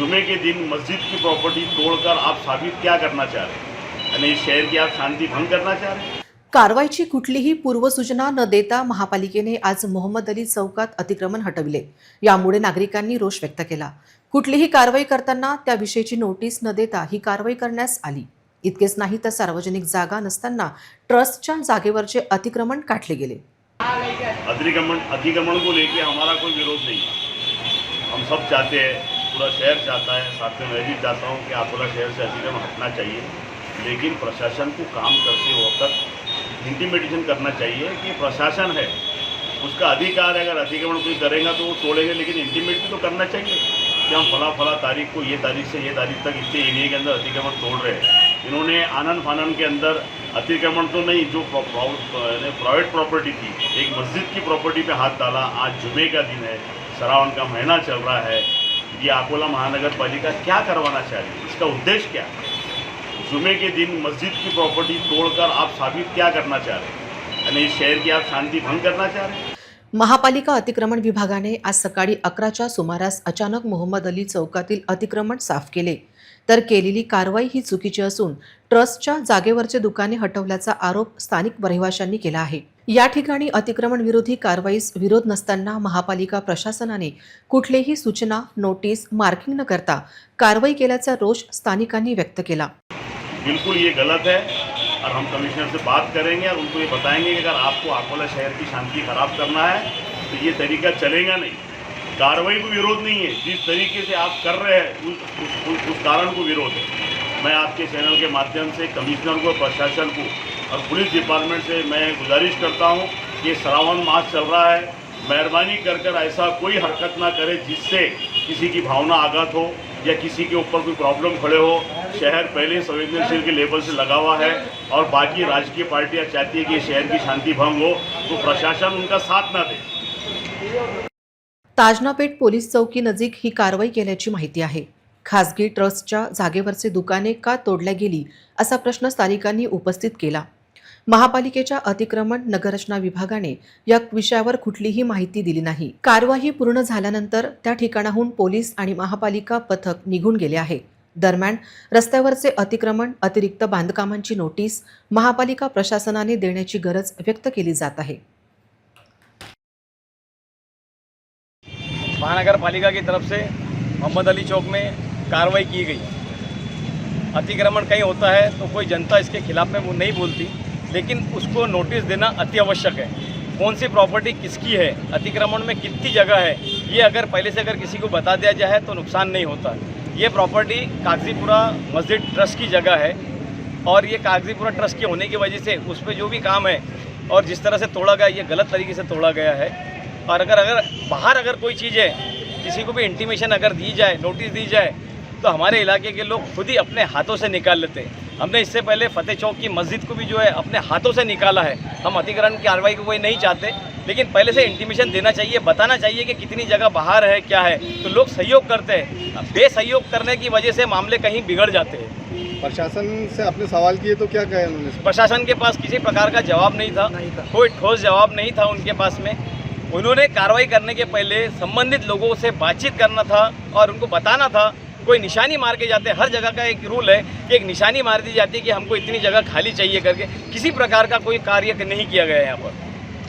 जुमे के दिन मस्जिद की प्रॉपर्टी तोड़कर आप साबित क्या करना चाह रहे हैं? यानी इस शहर की आप शांति भंग करना चाह रहे हैं? कारवाईची कुठलीही पूर्वसूचना न देता महापालिकेने आज मोहम्मद अली चौकात अतिक्रमण हटविले. यामुळे नागरिकांनी रोष व्यक्त केला. कुठलीही कारवाई करताना त्याविषयीची नोटीस न देता ही कारवाई करण्यास आली. इतकेच नाही तर सार्वजनिक जागा नसताना ट्रस्टच्या जागेवरचे अतिक्रमण काढले गेले. अतिक्रमण अतिक्रमण को लेके हमारा कोई विरोध नहीं हम सब चाहते हैं पूरा शहर चाहता है, साथ में मैं भी चाहता हूँ कि अकोला शहर से अतिक्रमण हटना चाहिए। लेकिन प्रशासन को काम करते वक्त इंटीमेटेशन करना चाहिए कि प्रशासन है, उसका अधिकार है, अगर अतिक्रमण कोई करेगा तो वो तोड़ेंगे, लेकिन इंटीमेट भी तो करना चाहिए। कि हम फला फला तारीख को, ये तारीख से ये तारीख तक इतने एरिया के अंदर अतिक्रमण तोड़ रहे हैं। इन्होंने आनंद फानन के अंदर अतिक्रमण तो नहीं, जो प्राइवेट प्रॉपर्टी थी, एक मस्जिद की प्रॉपर्टी पे हाथ डाला, आज जुमे का दिन है श्रावण का महीना चल रहा है ये अकोला महानगर पालिका क्या करवाना चाह रही है इसका उद्देश्य क्या है? जुमे के दिन मस्जिद की प्रॉपर्टी तोड़कर आप साबित क्या करना चाह रहे हैं? यानी इस शहर की आप शांति भंग करना चाह रहे हैं? महापालिका अतिक्रमण विभागाने आज सकाळी अकराच्या सुमारास अचानक मोहम्मद अली चौकातील अतिक्रमण साफ केले. तर केलेली कारवाई ही चुकीची असून ट्रस्टच्या जागेवरचे दुकाने हटवल्याचा आरोप स्थानिक रहिवाशांनी केला आहे. या ठिकाणी अतिक्रमण विरोधी कारवाईस विरोध नसताना महापालिका प्रशासनाने कुठलेही सूचना नोटीस मार्किंग न करता कारवाई केल्याचा रोष स्थानिकांनी व्यक्त केला. बिल्कुल ये गलत है और हम कमिश्नर से बात करेंगे और उनको ये बताएंगे कि अगर आपको अकोला शहर की शांति खराब करना है तो ये तरीका चलेगा नहीं। कार्रवाई को विरोध नहीं है। जिस तरीके से आप कर रहे हैं उस उस, उस, उस कारण को विरोध है। मैं आपके चैनल के माध्यम से कमिश्नर को प्रशासन को और पुलिस डिपार्टमेंट से मैं गुजारिश करता हूँ कि श्रावण मास चल रहा है। मेहरबानी कर कर ऐसा कोई हरकत ना करे जिससे किसी की भावना आघात हो या किसी के ऊपर कोई प्रॉब्लम खड़े हो। शहर पहले संवेदनशील के लेवल से लगा हुआ है और बाकी राजकीय पार्टियाँ चाहती है कि शहर की शांति भंग हो तो प्रशासन उनका साथ ना दे। ताजनापेठ पोलीस चौकी नजीक ही कारवाई केल्याची माहिती आहे. खासगी ट्रस्टच्या जागेवरचे दुकाने का तोडल्या गेली असा प्रश्न स्थानिकांनी उपस्थित केला. महापालिकेच्या अतिक्रमण नगररचना विभागाने या विषयावर कुठलीही माहिती दिली नाही. कारवाई पूर्ण झाल्यानंतर त्या ठिकाणाहून पोलीस आणि महापालिका पथक निघून गेले आहे. दरम्यान रस्त्यावरचे अतिक्रमण अतिरिक्त बांधकामांची नोटीस महापालिका प्रशासनाने देण्याची गरज व्यक्त केली जात आहे. महानगर पालिका की तरफ़ से मोहम्मद अली चौक में कार्रवाई की गई। अतिक्रमण कहीं होता है तो कोई जनता इसके खिलाफ में वो नहीं बोलती, लेकिन उसको नोटिस देना अति आवश्यक है। कौन सी प्रॉपर्टी किसकी है, अतिक्रमण में कितनी जगह है, ये अगर पहले से अगर किसी को बता दिया जाए तो नुकसान नहीं होता। ये प्रॉपर्टी कागजीपुरा मस्जिद ट्रस्ट की जगह है और ये कागजीपुरा ट्रस्ट के होने की वजह से उस पर जो भी काम है और जिस तरह से तोड़ा गया, ये गलत तरीके से तोड़ा गया है। और अगर अगर बाहर अगर कोई चीज़ है किसी को भी इंटीमेशन अगर दी जाए नोटिस दी जाए तो हमारे इलाके के लोग खुद ही अपने हाथों से निकाल लेते हैं। हमने इससे पहले फतेह चौक की मस्जिद को भी जो है अपने हाथों से निकाला है। हम अतिक्रमण की कार्रवाई को कोई नहीं चाहते लेकिन पहले से इंटीमेशन देना चाहिए बताना चाहिए कि कितनी जगह बाहर है क्या है। तो लोग सहयोग करते हैं। बेसहयोग करने की वजह से मामले कहीं बिगड़ जाते हैं। प्रशासन से आपने सवाल किए तो क्या कहे उन्होंने प्रशासन के पास किसी प्रकार का जवाब नहीं था। कोई ठोस जवाब नहीं था उनके पास में। उन्होंने कार्रवाई करने के पहले संबंधित लोगों से बातचीत करना था और उनको बताना था, कोई निशानी मार के जाते हर जगह का एक रूल है कि एक निशानी मार दी जाती है कि हमको इतनी जगह खाली चाहिए करके। किसी प्रकार का कोई कार्य नहीं किया गया है यहाँ पर।